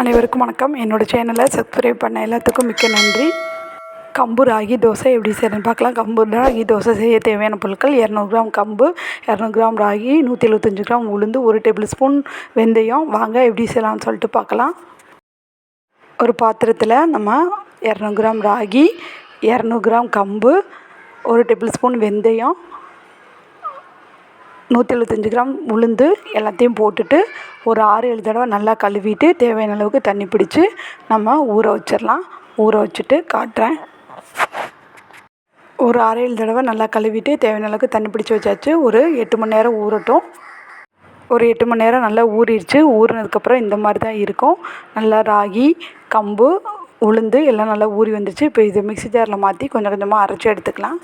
அனைவருக்கும் வணக்கம். என்னோடய சேனலை சப்ஸ்கிரைப் பண்ண எல்லாத்துக்கும் மிக்க நன்றி. கம்பு ராகி தோசை எப்படி செய்யறதுன்னு பார்க்கலாம். கம்பு ராகி தோசை செய்ய தேவையான பொருட்கள் இரநூறு கிராம் கம்பு இரநூறு கிராம் ராகி நூற்றி எழுபத்தஞ்சி கிராம் உளுந்து ஒரு டேபிள் ஸ்பூன் வெந்தயம். வாங்க எப்படி செய்யலாம்னு சொல்லிட்டு பார்க்கலாம். ஒரு பாத்திரத்தில் நம்ம இரநூறு கிராம் ராகி இரநூறு கிராம் கம்பு ஒரு டேபிள் ஸ்பூன் வெந்தயம் நூற்றி எழுபத்தஞ்சி கிராம் உளுந்து எல்லாத்தையும் போட்டுட்டு ஒரு ஆறு ஏழு தடவை நல்லா கழுவிட்டு தேவையான அளவுக்கு தண்ணி பிடிச்சி நம்ம ஊற வச்சிடலாம். ஊற வச்சுட்டு காட்டுறேன். ஒரு ஆறு ஏழு தடவை நல்லா கழுவிட்டு தேவையான அளவுக்கு தண்ணி பிடிச்சி வச்சாச்சு. ஒரு எட்டு மணி நேரம் ஊறட்டும். ஒரு எட்டு மணி நேரம் நல்லா ஊறிடுச்சு. ஊறினதுக்கப்புறம் இந்த மாதிரி தான் இருக்கும். நல்லா ராகி கம்பு உளுந்து எல்லாம் நல்லா ஊறி வந்துருச்சு. இப்போ இது மிக்ஸி ஜாரில் மாற்றி கொஞ்சம் கொஞ்சமாக அரைச்சி எடுத்துக்கலாம்.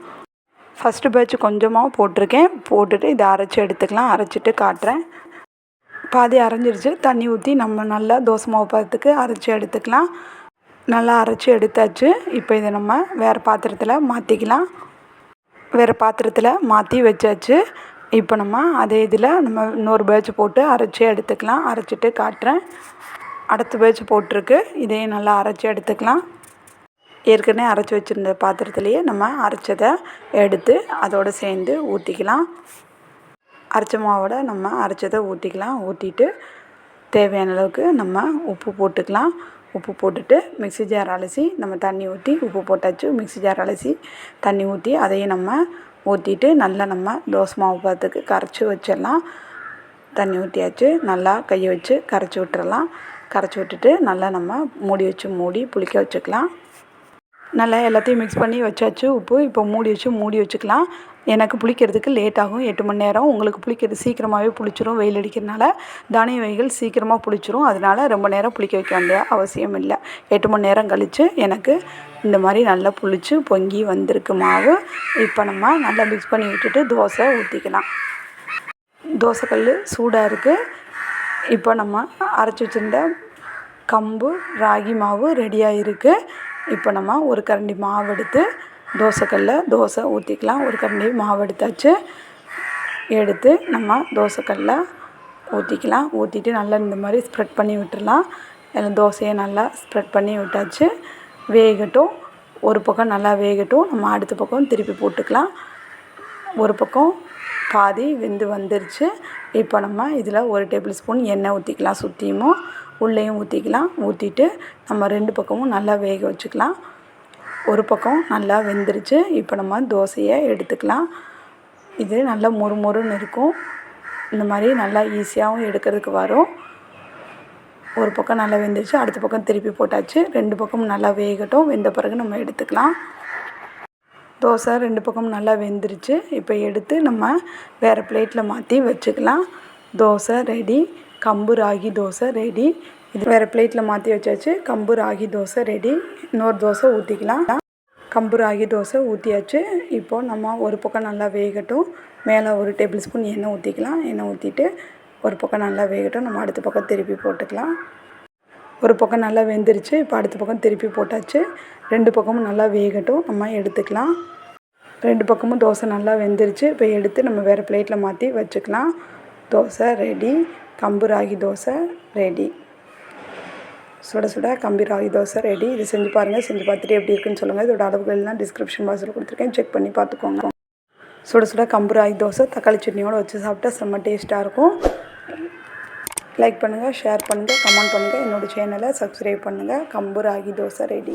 ஃபஸ்ட்டு பேட்ச் கொஞ்சமாக போட்டிருக்கேன். போட்டுட்டு இதை அரைச்சி எடுத்துக்கலாம். அரைச்சிட்டு காட்டுறேன். பாதி அரைஞ்சிருச்சு. தண்ணி ஊற்றி நம்ம நல்லா தோசை மாவு பதத்துக்கு அரைச்சி எடுத்துக்கலாம். நல்லா அரைச்சி எடுத்தாச்சு. இப்போ இதை நம்ம வேறு பாத்திரத்தில் மாற்றிக்கலாம் வேறு பாத்திரத்தில் மாற்றி வச்சாச்சு. இப்போ நம்ம அதே இதில் நம்ம இன்னொரு பேட்ச் போட்டு அரைச்சி எடுத்துக்கலாம். அரைச்சிட்டு காட்டுறேன். அடுத்த பேட்ச் போட்டிருக்கு. இதையும் நல்லா அரைச்சி எடுத்துக்கலாம். ஏற்கனவே அரைச்சி வச்சுருந்த பாத்திரத்துலேயே நம்ம அரைச்சதை எடுத்து அதோடு சேர்ந்து ஊற்றிக்கலாம் அரைச்ச மாவோட நம்ம அரைச்சதை ஊற்றிக்கலாம் ஊற்றிட்டு தேவையான அளவுக்கு நம்ம உப்பு போட்டுக்கலாம். உப்பு போட்டுட்டு மிக்ஸி ஜார் அலசி நம்ம தண்ணி ஊற்றி உப்பு போட்டாச்சு. மிக்ஸி ஜார் அலசி தண்ணி ஊற்றி அதையும் நம்ம ஊற்றிட்டு நல்லா நம்ம தோசை மாவு பார்த்துக்கு கரைச்சி வச்சிடலாம். தண்ணி ஊற்றியாச்சு நல்லா கையை வச்சு கரைச்சி விட்டுறலாம். கரைச்சி விட்டுட்டு நல்லா நம்ம மூடி வச்சு மூடி புளிக்க வச்சுக்கலாம். நல்லா எல்லாத்தையும் மிக்ஸ் பண்ணி வச்சாச்சு. உப்பு இப்போ மூடி வச்சு மூடி வச்சுக்கலாம். எனக்கு புளிக்கிறதுக்கு லேட் ஆகும். எட்டு மணி நேரம். உங்களுக்கு புளிக்கிறது சீக்கிரமாகவே புளிச்சிரும். வெயில் அடிக்கிறதுனால தானிய வகைகள் சீக்கிரமாக புளிச்சிரும். அதனால் ரொம்ப நேரம் புளிக்க வைக்க வேண்டிய அவசியம் இல்லை. எட்டு மணி நேரம் கழித்து எனக்கு இந்த மாதிரி நல்லா புளிச்சு பொங்கி வந்திருக்கு மாவு. இப்போ நம்ம நல்லா மிக்ஸ் பண்ணி விட்டுட்டு தோசை ஊற்றிக்கலாம் தோசைக்கல் சூடாக இருக்குது இப்போ நம்ம அரைச்சி வச்சுருந்த கம்பு ராகி மாவு ரெடியாக இருக்குது இப்போ நம்ம ஒரு கரண்டி மாவு எடுத்து தோசைக்கல்லில் தோசை ஊற்றிக்கலாம் ஒரு கரண்டி மாவு எடுத்தாச்சு. எடுத்து நம்ம தோசைக்கல்லில் ஊற்றிக்கலாம் ஊற்றிட்டு நல்லா இந்த மாதிரி ஸ்ப்ரெட் பண்ணி விட்டுடலாம் தோசையை நல்லா ஸ்ப்ரெட் பண்ணி விட்டாச்சு. வேகட்டும். ஒரு பக்கம் நல்லா வேகட்டும். நம்ம அடுத்த பக்கம் திருப்பி போட்டுக்கலாம். ஒரு பக்கம் பாதி வெந்து வந்துருச்சு. இப்போ நம்ம இதில் ஒரு டேபிள் ஸ்பூன் எண்ணெய் ஊற்றிக்கலாம் சுற்றியுமோ உள்ளேயும் ஊற்றிக்கலாம் ஊற்றிட்டு நம்ம ரெண்டு பக்கமும் நல்லா வேக வச்சுக்கலாம். ஒரு பக்கம் நல்லா வெந்துருச்சு. இப்போ நம்ம தோசையை எடுத்துக்கலாம். இது நல்லா மொறு மொறுன்னு இருக்கும். இந்த மாதிரி நல்லா ஈஸியாகவும் எடுக்கிறதுக்கு வரும். ஒரு பக்கம் நல்லா வெந்துருச்சு. அடுத்த பக்கம் திருப்பி போட்டாச்சு. ரெண்டு பக்கமும் நல்லா வேகட்டும். வெந்த பிறகு நம்ம எடுத்துக்கலாம். தோசை ரெண்டு பக்கமும் நல்லா வெந்துருச்சு. இப்போ எடுத்து நம்ம வேறு பிளேட்டில் மாற்றி வச்சுக்கலாம். தோசை ரெடி கம்பு ராகி தோசை ரெடி இது வேறு பிளேட்டில் மாற்றி வச்சாச்சு. கம்பு ராகி தோசை ரெடி இன்னொரு தோசை ஊற்றிக்கலாம் கம்பு ராகி தோசை ஊற்றியாச்சு இப்போது நம்ம ஒரு பக்கம் நல்லா வேகட்டும். மேலே ஒரு டேபிள் ஸ்பூன் எண்ணெய் ஊற்றிக்கலாம் எண்ணெய் ஊற்றிட்டு ஒரு பக்கம் நல்லா வேகட்டும். நம்ம அடுத்த பக்கம் திருப்பி போட்டுக்கலாம். ஒரு பக்கம் நல்லா வெந்துருச்சு இப்போ அடுத்த பக்கம் திருப்பி போட்டாச்சு. ரெண்டு பக்கமும் நல்லா வேகட்டும் நம்ம எடுத்துக்கலாம். ரெண்டு பக்கமும் தோசை நல்லா வெந்துருச்சு இப்போ எடுத்து நம்ம வேறு பிளேட்டில் மாற்றி வச்சுக்கலாம். தோசை ரெடி கம்பு ராகி தோசை ரெடி சுட சுட கம்பி ராகி தோசை ரெடி இது செஞ்சு பாருங்கள் செஞ்சு பார்த்துட்டு எப்படி இருக்குன்னு சொல்லுங்கள் இதோட அளவுகள்லாம் டிஸ்கிரிப்ஷன் பாக்ஸில் கொடுத்துருக்கேன். செக் பண்ணி பார்த்துக்கோங்க. சுட சுட கம்பு ராகி தோசை தக்காளி சட்னியோடு வச்சு சாப்பிட்டா செம்ம டேஸ்ட்டாக இருக்கும். லைக் பண்ணுங்கள் ஷேர் பண்ணுங்கள் கமெண்ட் பண்ணுங்கள் என்னோடய சேனலை சப்ஸ்கிரைப் பண்ணுங்கள் கம்பு ராகி தோசை ரெடி